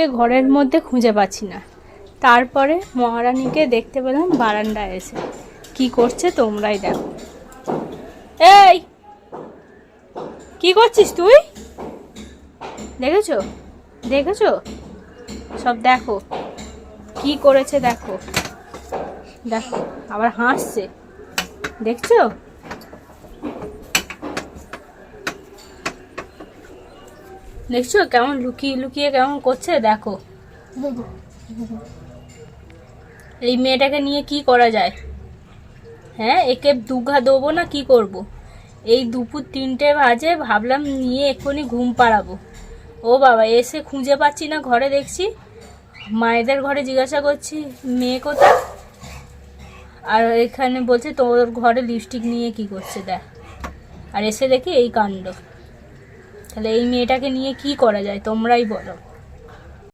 মহারানীকে ঘরের মধ্যে খুঁজে পাচ্ছি না। তারপরে মহারানীকে দেখতে পেলাম বারান্দায় এসে। কি করছে তোমরাই দেখো। এই! কি করছিস তুই? দেখেছ? দেখেছ? সব দেখো। কি করেছে দেখো। দেখো, আবার হাসছে। দেখছ? দেখছ কেমন লুকিয়ে লুকিয়ে কেমন করছে? দেখো। এই মেয়েটাকে নিয়ে কি করা যায়? হ্যাঁ একে দুঘা দেবো না কি করব। এই দুপুর তিনটে বাজে, ভাবলাম নিয়ে এক্ষুনি ঘুম পাড়াবো। ও বাবা, এসে খুঁজে পাচ্ছি না ঘরে, দেখছি। মায়েদের ঘরে জিজ্ঞাসা করছি, মেয়ে কোথায়? আর এখানে বলছে, তোর ঘরে লিপস্টিক নিয়ে কি করছে, দেখ। আর এসে দেখি এই কাণ্ড। তাহলে এই মেয়েটাকে নিয়ে কি করা যায়? তোমরাই বলো।